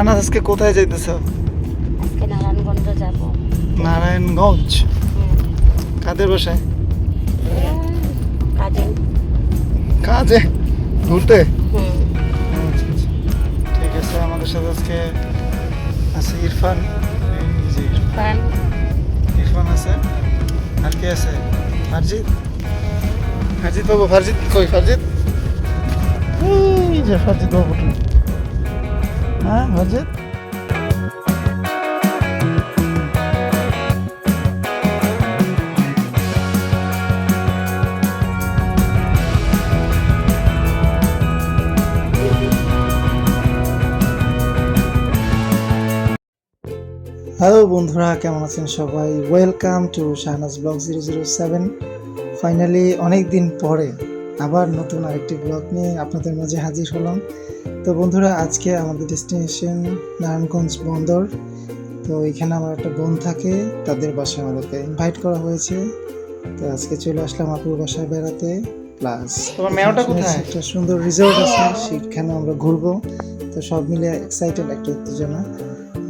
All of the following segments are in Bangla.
শাহনাজ আজকে কোথায় যাইতেছ? আজকে নারায়ণগঞ্জ যাব। নারায়ণগঞ্জ? কাদের বাসায়? কাজে। কাজে? ঘুরতে? আচ্ছা, আচ্ছা। ঠিক আছে আমাদের সাথে আজকে আছে ইরফান। ইরফান। ইরফান আছে। আর কে আছে? ফারজিৎ? ফারজিৎ বাবু ফারজিৎ কই? ফারজিৎ? এই যে ফারজিৎ বাবু। হ্যাঁ ফারজিৎ হ্যালো বন্ধুরা, কেমন আছেন সবাই? Welcome to Shahnaz blog zero zero seven finally অনেক দিন পরে আবার নতুন আরেকটি ব্লগ নিয়ে আপনাদের মাঝে হাজির হলাম। তো বন্ধুরা আজকে আমাদের ডেস্টিনেশন নারায়ণগঞ্জ বন্দর। তো এখানে আমার একটা বোন থাকে তাদের বাসায় আমাদেরকে ইনভাইট করা হয়েছে। তো আজকে চলে আসলাম আপুর বাসায় বেড়াতে। প্লাস তোমার মেয়েটা কোথায়? একটা সুন্দর রিসোর্ট আছে সেখানে আমরা ঘুরবো। তো সব মিলে এক্সাইটেড একটা উত্তেজনা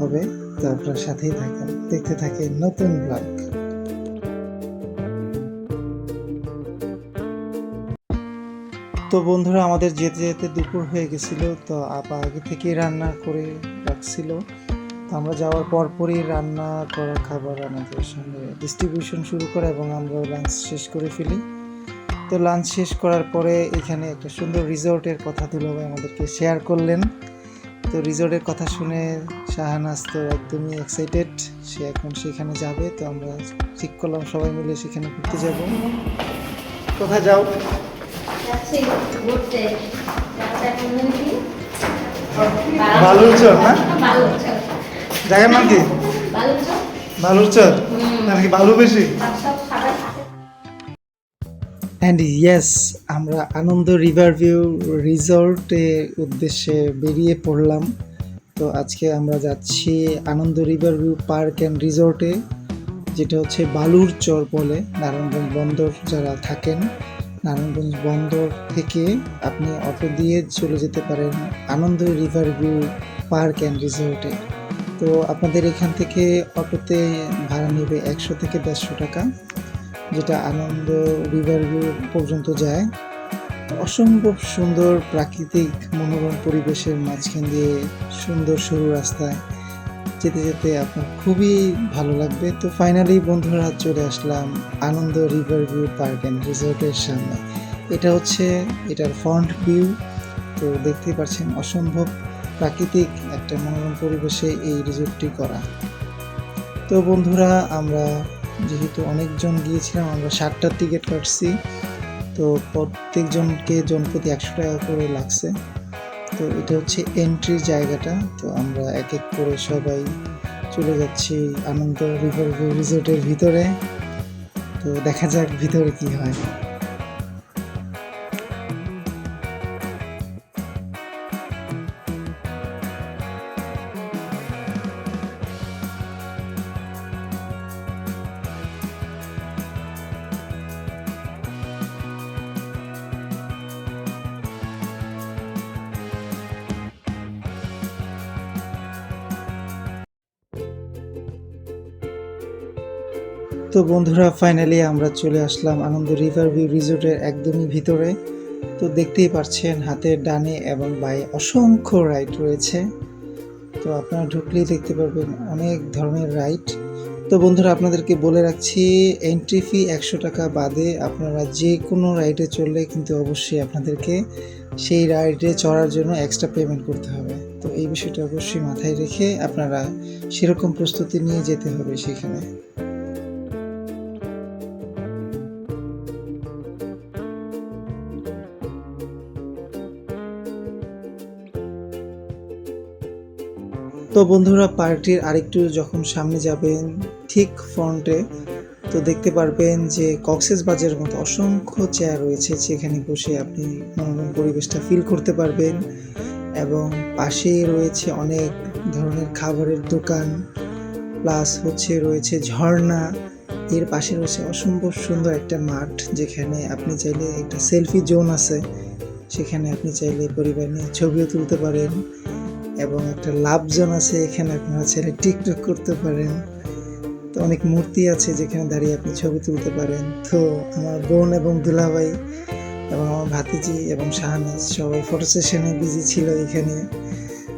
হবে। তো আপনার সাথেই থাকেন দেখতে থাকেন নতুন ব্লগ তো বন্ধুরা, আমাদের যেতে যেতে দুপুর হয়ে গেছিল, তো আপা আগে থেকেই রান্না করে রাখছিল। তো আমরা যাওয়ার পরপরই রান্না করা খাবার আমাদের সঙ্গে ডিস্ট্রিবিউশন শুরু করে এবং আমরা লাঞ্চ শেষ করে ফেলি। তো লাঞ্চ শেষ করার পরে এখানে একটা সুন্দর রিসোর্টের কথা দুলাভাই আমাদেরকে শেয়ার করলেন। তো রিসোর্টের কথা শুনে শাহানাজ তো একদমই এক্সাইটেড সে এখন সেখানে যাবে, তো আমরা ঠিক করলাম সবাই মিলে সেখানে ঘুরতে যাব। কোথায় যাও? যাচ্ছি ঘুরতে। বালুরচর না? জায়গার নাম কি? বালুরচর। নাকি বালু বেশি? অ্যান্ড ইয়েস আমরা আনন্দ রিভার ভিউ রিসর্টের উদ্দেশ্যে বেরিয়ে পড়লাম। তো আজকে আমরা যাচ্ছি Anand river view park and রিসর্টে যেটা হচ্ছে বালুর চর বলে নারায়ণগঞ্জ বন্দর যারা থাকেন। নারায়ণগঞ্জ বন্দর থেকে আপনি অটো দিয়ে চলে যেতে পারেন Anand river view park and রিসর্টে। তো আপনাদের এখান থেকে অটোতে ভাড়া নেবে একশো থেকে দেড়শো টাকা, যেটা আনন্দ রিভার ভিউ পর্যন্ত যায়। অসম্ভব সুন্দর প্রাকৃতিক মনোরম পরিবেশের মাঝখান দিয়ে সুন্দর সরু রাস্তায় যেতে যেতে আপনার খুবই ভালো লাগবে। তো ফাইনালি বন্ধুরা চলে আসলাম Anand river view park and রিসোর্টের সামনে। এটা হচ্ছে, এটার ফ্রন্ট ভিউ তো দেখতেই পাচ্ছেন অসম্ভব প্রাকৃতিক একটা মনোরম পরিবেশে এই রিসোর্টটি করা। তো বন্ধুরা, আমরা যেহেতু অনেকজন গিয়েছিলাম, আমরা ষাটটার টিকিট কাটছি। তো প্রত্যেকজনকে জনপ্রতি একশো টাকা করে লাগছে। তো এটা হচ্ছে এন্ট্রি জায়গাটা। তো আমরা এক এক করে সবাই চলে যাচ্ছি আনন্দ রিভার রিসোর্টের ভিতরে। তো দেখা যাক ভিতরে কি হয়। তো বন্ধুরা ফাইনালি আমরা চলে আসলাম আনন্দ রিভার ভিউ রিসোর্টের একদমই ভিতরে। তো দেখতেই পাচ্ছেন, হাতের ডানে এবং বায়ে অসংখ্য রাইড রয়েছে। তো আপনারা ঢুকলেই দেখতে পারবেন অনেক ধরনের রাইড তো বন্ধুরা, আপনাদেরকে বলে রাখছি এন্ট্রি ফি একশো টাকা বাদে আপনারা যে কোনো রাইডে চললে কিন্তু অবশ্যই আপনাদেরকে সেই রাইডে চড়ার জন্য এক্সট্রা পেমেন্ট করতে হবে। তো এই বিষয়টা অবশ্যই মাথায় রেখে আপনারা সেরকম প্রস্তুতি নিয়ে যেতে হবে সেখানে। তো বন্ধুরা পার্টির আরেকটু যখন সামনে যাবেন ঠিক ফ্রন্টে, তো দেখতে পারবেন যে কক্সেস বাজারের মতো অসংখ্য চেয়ার রয়েছে যেখানে বসে আপনি মনোরম পরিবেশটা ফিল করতে পারবেন এবং পাশেই রয়েছে অনেক ধরনের খাবারের দোকান প্লাস হচ্ছে রয়েছে ঝর্ণা। এর পাশে রয়েছে অসম্ভব সুন্দর একটা মাঠ যেখানে আপনি চাইলে একটা সেলফি জোন আছে, সেখানে আপনি চাইলে পরিবার নিয়ে ছবিও তুলতে পারেন। এবং একটা লাভ জোন আছে এখানে, আপনারা ছেলে টিকটক করতে পারেন। তো অনেক মূর্তি আছে যেখানে দাঁড়িয়ে আপনি ছবি তুলতে পারেন। তো আমার বোন এবং দুলাভাই এবং আমার ভাতিজি এবং শাহনাজ সবাই ফটো সেশনে বিজি ছিল এখানে।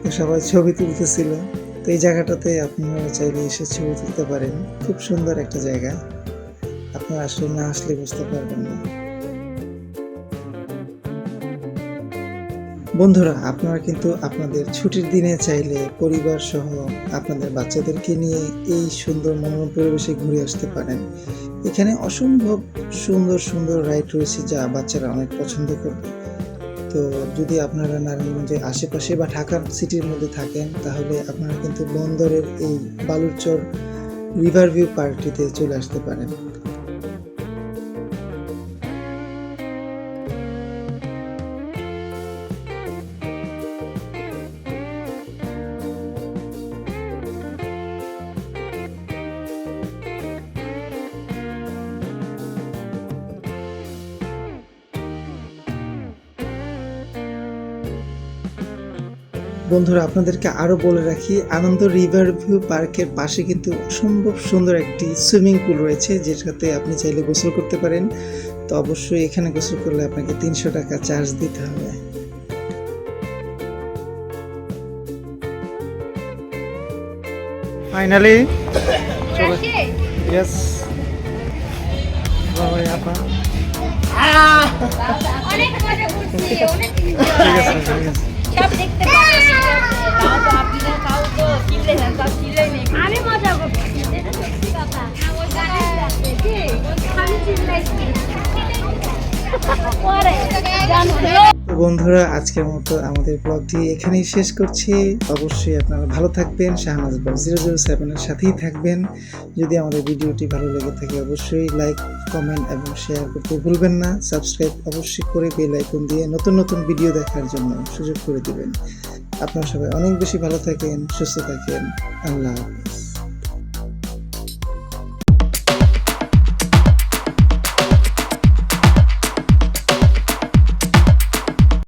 তো সবাই ছবি তুলতেছিল। তো এই জায়গাটাতে আপনারা চাইলে এসে ছবি তুলতে পারেন। খুব সুন্দর একটা জায়গা। আপনারা আসলে না আসলে বুঝতে পারবেন না। বন্ধুরা, আপনারা কিন্তু আপনাদের ছুটির দিনে চাইলে পরিবার সহ আপনাদের বাচ্চাদেরকে নিয়ে এই সুন্দর মনোরম পরিবেশে ঘুরে আসতে পারেন। এখানে অসম্ভব সুন্দর সুন্দর রাইড রয়েছে যা বাচ্চারা অনেক পছন্দ করবে। তো যদি আপনারা নারায়ণগঞ্জের আশেপাশে বা ঢাকার সিটির মধ্যে থাকেন, তাহলে আপনারা কিন্তু বন্দরের এই বালুরচর রিভার ভিউ পার্কটিতে চলে আসতে পারেন। বন্ধুরা আপনাদেরকে আরও বলে রাখি আনন্দ রিভার ভিউ পার্কের পাশে কিন্তু অসম্ভব সুন্দর একটি সুইমিং পুল রয়েছে যেটাতে আপনি চাইলে গোসল করতে পারেন। তো অবশ্যই এখানে গোসল করলে আপনাকে তিনশো টাকা চার্জ দিতে হবে। ফাইনালি ইয়েস আপা। অনেক মজা করছি অনেক ঠিক আছে ঠিক আছে। সব দেখতে বন্ধুরা, আজকের মতো আমাদের ব্লগটি এখানেই শেষ করছি। অবশ্যই আপনারা ভালো থাকবেন, শাহনাজ ব্লগ জিরো জিরো সেভেনের সাথেই থাকবেন। যদি আমাদের ভিডিওটি ভালো লেগে থাকে, অবশ্যই লাইক কমেন্ট এবং শেয়ার করতে ভুলবেন না। সাবস্ক্রাইব অবশ্যই করে বেল আইকন দিয়ে নতুন নতুন ভিডিও দেখার জন্য সুযোগ করে দিবেন। আপনারা সবাই অনেক বেশি ভালো থাকেন, সুস্থ থাকেন। আল্লাহ হাফিজ।